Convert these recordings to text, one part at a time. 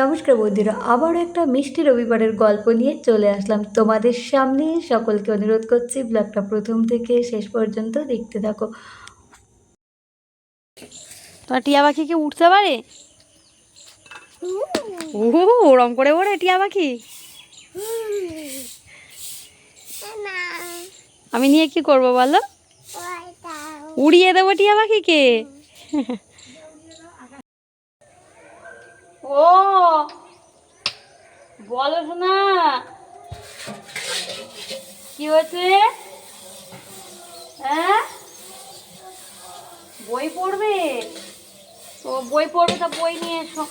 নমস্কার বন্ধুরা আবার একটা মিষ্টি রবিবারের গল্প নিয়ে চলে আসলাম তোমাদের সামনে। সকলকে অনুরোধ করছি ব্লগটা প্রথম থেকে শেষ পর্যন্ত দেখতে থাকো। তোমার টিয়া পাখি কি উঠতে পারে? ও ওরম করে ওরে টিয়া পাখি। আমি নিয়ে কি করব বলো? উড়িয়ে দেবো টিয়া পাখিকে। ও, বলো শোনা কি হয়েছে? হ্যাঁ? বই পড়বে? ও, বই পড়বে, তা বই নিয়ে এসো।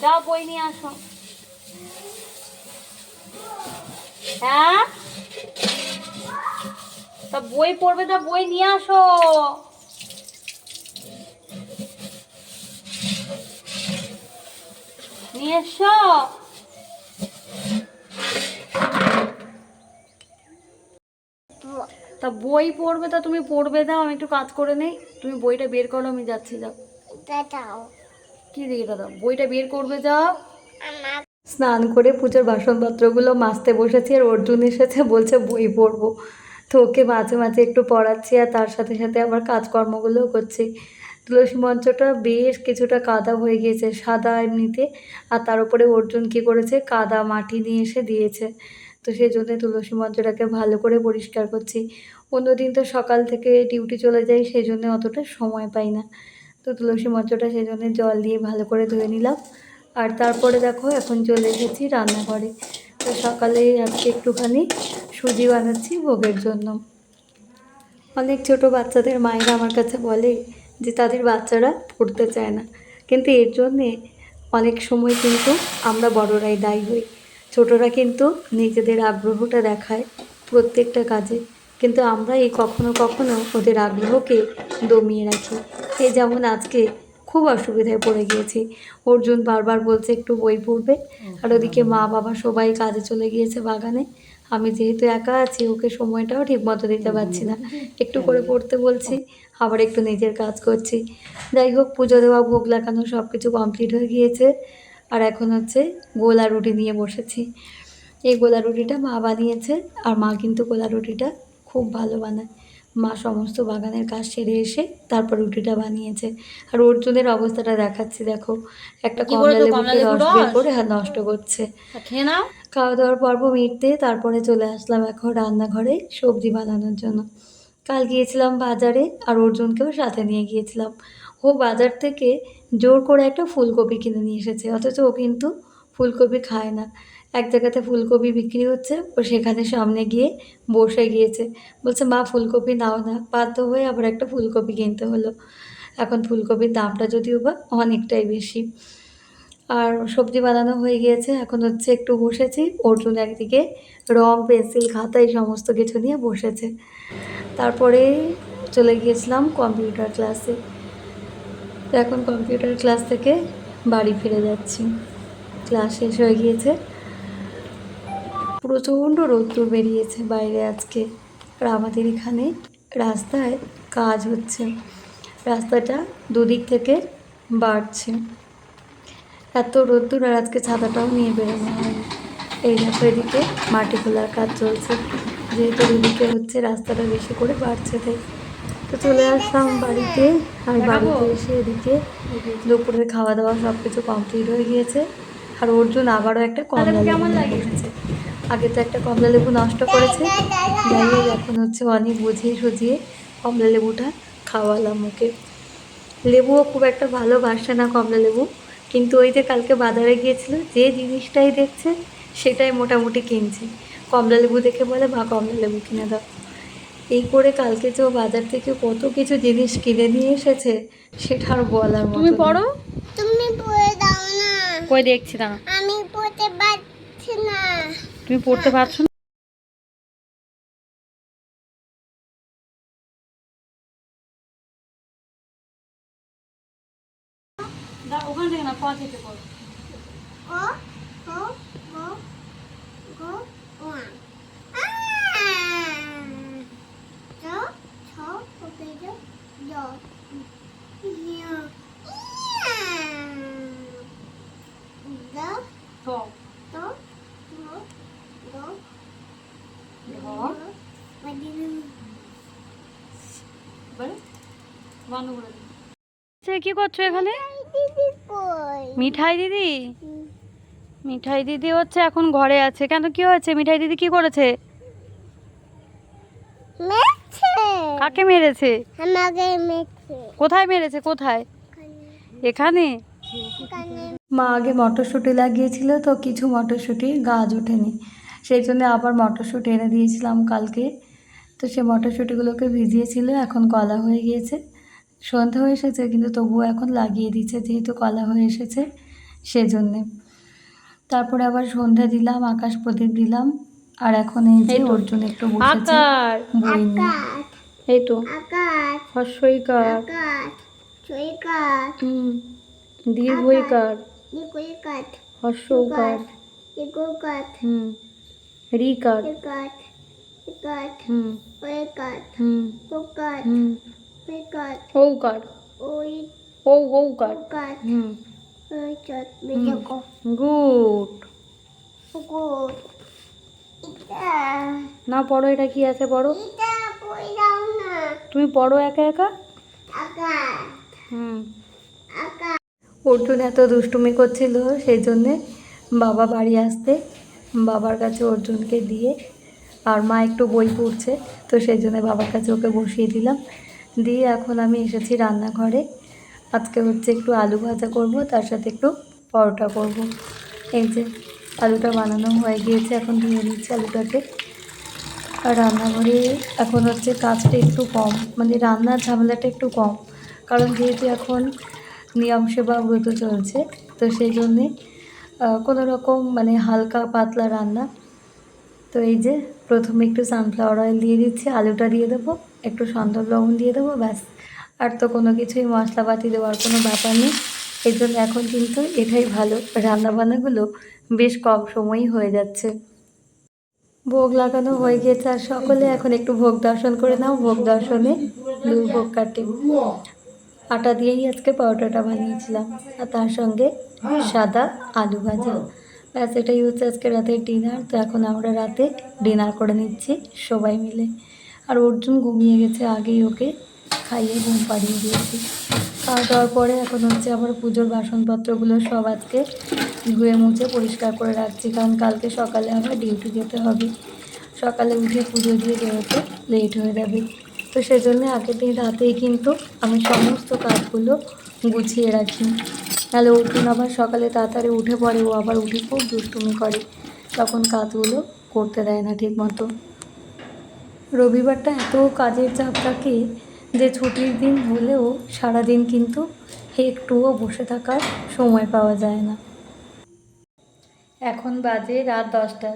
যাও, বই নিয়ে আসো। হ্যাঁ? তা বই পড়বে, তা বই নিয়ে আসো। নিয়ে এসো তা বই পড়বে? তা তুমি পড়বে দাও আমি একটু কাজ করে নেই। তুমি বইটা বের করো আমি যাচ্ছি যাও। কি দিকে দাদা বইটা বের করবে যাও। স্নান করে পুজোর বাসনপত্রগুলো মাজতে বসেছি আর অর্জুন এসেছে বলছে বই পড়ব। তো ওকে মাঝে মাঝে একটু পড়াচ্ছি আর তার সাথে সাথে আবার কাজকর্মগুলোও করছি। তুলসী মঞ্চটা বেশ কিছুটা কাদা হয়ে গিয়েছে সাদা এমনিতে, আর তার উপরে অর্জুন কী করেছে? কাদা মাটি নিয়ে এসে দিয়েছে। তো সেই জন্য তুলসী মঞ্চটাকে ভালো করে পরিষ্কার করছি। অন্যদিন তো সকাল থেকে ডিউটি চলে যাই সেই জন্য অতটা সময় পাই না। তো তুলসী মঞ্চটা সেই জন্য জল দিয়ে ভালো করে ধুয়ে নিলাম। আর তারপরে দেখো, এখন চলে এসেছি রান্নাঘরে। তো সকালে আজকে একটুখানি সুজি বানাচ্ছি ভোগের জন্য। অনেক ছোট বাচ্চাদের মায়েরা আমার কাছে বলে যে তাদের বাচ্চারা পড়তে চায় না। কিন্তু এর জন্যে অনেক সময় কিন্তু আমরা বড়রাই দায়ী হই। ছোটরা কিন্তু নিজেদের আগ্রহটা দেখায় প্রত্যেকটা কাজে। কিন্তু আমরা এই কখনো কখনো ওদের আগ্রহকে দমিয়ে রাখি। এই যেমন আজকে খুব অসুবিধায় পড়ে গিয়েছি। অর্জুন বারবার বলছে একটু বই পড়বে। আর ওদিকে মা বাবা সবাই কাজে চলে গিয়েছে বাগানে। আমি যেহেতু একা আছি ওকে সময়টাও ঠিক মতো দিতে পারছি না। একটু করে পড়তে বলছি আবার একটু নিজের কাজ করছি। যাই হোক পুজো দেওয়া ভোগ লাগানো সব কিছু কমপ্লিট হয়ে গিয়েছে। আর এখন হচ্ছে গোলা রুটি নিয়ে বসেছি। এই গোলা রুটিটা মা বানিয়েছে আর মা কিন্তু গোলা রুটিটা খুব ভালো বানায়। মা সমস্ত বাগানের কাজ সেরে এসে তারপর রুটিটা বানিয়েছে। আর অর্জুনের অবস্থাটা দেখাচ্ছি দেখো। একটা কমলা লেবুকে রস বের করে নষ্ট করছে। খেয়ে নাও। খাওয়া দাওয়ার পর্ব মিটতে তারপরে চলে আসলাম এখন রান্নাঘরে সবজি বানানোর জন্য। কাল গিয়েছিলাম বাজারে আর অর্জুনকেও সাথে নিয়ে গিয়েছিলাম। ও বাজার থেকে জোর করে একটা ফুলকপি কিনে নিয়ে এসেছে, অথচ ও কিন্তু ফুলকপি খায় না। এক জায়গাতে ফুলকপি বিক্রি হচ্ছে, ও সেখানে সামনে গিয়ে বসে গিয়েছে। বলছে, মা, ফুলকপি নাও না। বাধ্য হয়ে আবার একটা ফুলকপি কিনতে হলো। এখন ফুলকপির দামটা যদিও বা অনেকটাই বেশি। আর সবজি বানানো হয়ে গিয়েছে। এখন হচ্ছে একটু বসেছি। অর্জুন একদিকে রং, পেন্সিল, খাতা এই সমস্ত কিছু নিয়ে বসেছে। তারপরে চলে গিয়েছিলাম কম্পিউটার ক্লাসে। তো এখন কম্পিউটার ক্লাস থেকে বাড়ি ফিরে যাচ্ছি। ক্লাস শেষ হয়ে গিয়েছে। প্রচণ্ড রোদ্দুর বেরিয়েছে বাইরে আজকে। আর আমাদের এখানে রাস্তায় কাজ হচ্ছে। রাস্তাটা দুদিক থেকে বাড়ছে। এত রোদ্দুর আর আজকে ছাতাটাও নিয়ে বেরোনো হয়নি। এই দেখো এদিকে মাটি খোলার কাজ চলছে। যেহেতু এদিকে হচ্ছে রাস্তাটা বেশি করে বাড়ছে তাই। তো চলে আসলাম বাড়িতে। আর বাড়িতে এসে এদিকে দুপুরের খাওয়া দাওয়া সব কিছু কমপ্লিট হয়ে গিয়েছে। আর অর্জুন আবারও একটা কমলা লেবু? বসেছে। আগে তো একটা কমলা লেবু নষ্ট করেছে। যাই হোক এখন হচ্ছে অনেক বুঝিয়ে সুঝিয়ে কমলা লেবুটা খাওয়ালাম ওকে। লেবুও খুব একটা ভালোবাসে না কমলা লেবু। কিন্তু ওই যে কালকে বাজারে গিয়েছিল যে জিনিসটাই দেখছে সেটাই মোটামুটি কিনছে। কমলা লেবু দেখে বলে মা কমলা লেবু কিনে দাও। এই করে কালকে যে বাজার থেকে কত কিছু জিনিস কিনে নিয়ে এসেছে সেটা আর বলার মতো তুমি না। পড়ো? তুমি পড়ে দাও না। কই দেখছি দাঁড়া। আমি পড়তে পারছি না। তুমি পড়তে পারছ না? ক থেকে পড়ো ও ও গো গো ও আ! জ ছ ও পে জ জ ইয়া দ। কি করছ এখানে? মিঠাই দিদি? মিঠাই দিদি হচ্ছে এখন ঘরে আছে। কেন কি হয়েছে? মিঠাই দিদি কি করেছে? কাকে মেরেছে? কোথায় মেরেছে? কোথায়? এখানে। মা আগে মটরশুঁটি লাগিয়েছিল তো কিছু মটরশুঁটি গাছ ওঠেনি। সেই জন্য আবার মটরশুঁটি এনে দিয়েছিলাম কালকে। তো সে মটরশুঁটিগুলোকে ভিজিয়েছিল এখন কলা হয়ে গিয়েছে। সন্ধ্যা হয়ে এসেছে কিন্তু তবুও এখন লাগিয়ে দিচ্ছে যেহেতু কলা হয়ে এসেছে সেজন্যে। তারপরে আবার সন্ধ্যা দিলাম আকাশ প্রদীপ দিলাম আর এখন এই যে অর্জুন একটু বসেছে আকার বই নিয়ে। এই তো। হর্ষইকার দীর্ঘইকার। হর্ষৌকার হুম রিকার। হুম। হুম। হুম। ঔকার ওই ঔ ঔকার হুম গুড না পড়ো এটা কি আছে পড়ো? এটা কই দাও না? তুমি পড়ো একা একা? হুম। অর্জুন এত দুষ্টুমি করছিল সেই জন্যে বাবা বাড়ি আসতে বাবার কাছে অর্জুনকে দিয়ে আর মা একটু বই পড়ছে তো সেই জন্য বাবার কাছে ওকে বসিয়ে দিলাম। দিয়ে এখন আমি এসেছি রান্নাঘরে। আজকে হচ্ছে একটু আলু ভাজা করব, তার সাথে একটু পরোটা করব। এই যে আলুটা বানানো হয়ে গিয়েছে, এখন ধুয়ে নিচ্ছি আলুটাকে। আর রান্নাঘরে এখন হচ্ছে কাজটা একটু কম মানে রান্নার ঝামেলাটা একটু কম। কারণ যেহেতু এখন নিয়ম সেবা ব্রত চলছে, তো সেই জন্যে কোনো রকম মানে হালকা পাতলা রান্না। তো এই যে প্রথমে একটু সানফ্লাওয়ার অয়েল দিয়ে দিচ্ছি, আলুটা দিয়ে দেবো। একটু সন্দর লবণ দিয়ে দেবো, ব্যাস। আর তো কোনো কিছুই মশলাপাতি দেওয়ার কোনো ব্যাপার নেই। এই জন্য এখন কিন্তু এটাই ভালো। রান্নাবান্নাগুলো বেশ কম সময়ই হয়ে যাচ্ছে। ভোগ লাগানো হয়ে গিয়েছে আর সকলে, এখন একটু ভোগ দর্শন করে নাও, ভোগ দর্শনে দুই ভোগ কাটি। আটা দিয়েই আজকে পরোটাটা বানিয়েছিলাম। আর তার সঙ্গে সাদা আলু ভাজা। ব্যাস, এটাই হচ্ছে আজকে রাতের ডিনার। তো এখন আমরা রাতে ডিনার করে নিচ্ছি সবাই মিলে। আর অর্জুন ঘুমিয়ে গেছে আগেই ওকে খাইয়ে ঘুম পাড়িয়ে দিয়েছি। খাওয়া দাওয়ার পরে এখন হচ্ছে আমার পুজোর বাসনপত্রগুলো সব আজকে ধুয়ে মুছে পরিষ্কার করে রাখছি, কারণ কালকে সকালে আমার ডিউটি যেতে হবে। সকালে উঠে পুজো দিয়ে বেরোতে লেট হয়ে যাবে। তো সেজন্য আগের দিন রাতেই কিন্তু আমি সমস্ত কাজগুলো গুছিয়ে রাখি। তাহলে অর্জুন আবার সকালে তাড়াতাড়ি উঠে পড়ে, ও আবার উঠে খুব দুষ্টুমি করে। তখন কাজগুলো করতে দেয় না ঠিক মতো রবিবারটা এত কাজের চাপ থাকে যে ছুটির দিন হলেও সারাদিন কিন্তু একটুও বসে থাকার সময় পাওয়া যায় না। এখন বাজে রাত দশটা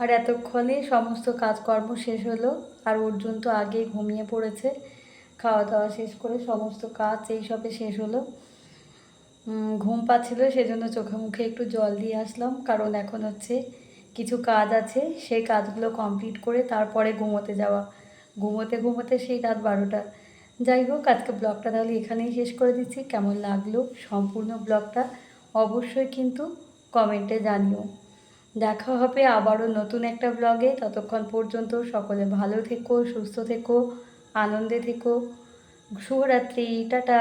আর এতক্ষণে সমস্ত কাজকর্ম শেষ হলো আর অর্জুন তো আগেই ঘুমিয়ে পড়েছে। খাওয়া দাওয়া শেষ করে সমস্ত কাজ এই সবে শেষ হলো। ঘুম পাচ্ছিল সেজন্য চোখে মুখে একটু জল দিয়ে আসলাম কারণ এখন হচ্ছে কিছু কাজ আছে, সেই কাজগুলো কমপ্লিট করে তারপরে ঘুমোতে যাওয়া। ঘুমোতে ঘুমোতে সেই রাত বারোটা। যাই হোক, আজকে ব্লগটা তাহলে এখানেই শেষ করে দিচ্ছি। কেমন লাগল সম্পূর্ণ ব্লগটা অবশ্যই কিন্তু কমেন্টে জানিও। দেখা হবে আবারও নতুন একটা ব্লগে। ততক্ষণ পর্যন্ত সকলে ভালো থেকো, সুস্থ থেকো, আনন্দে থেকো। শুভরাত্রি, টাটা।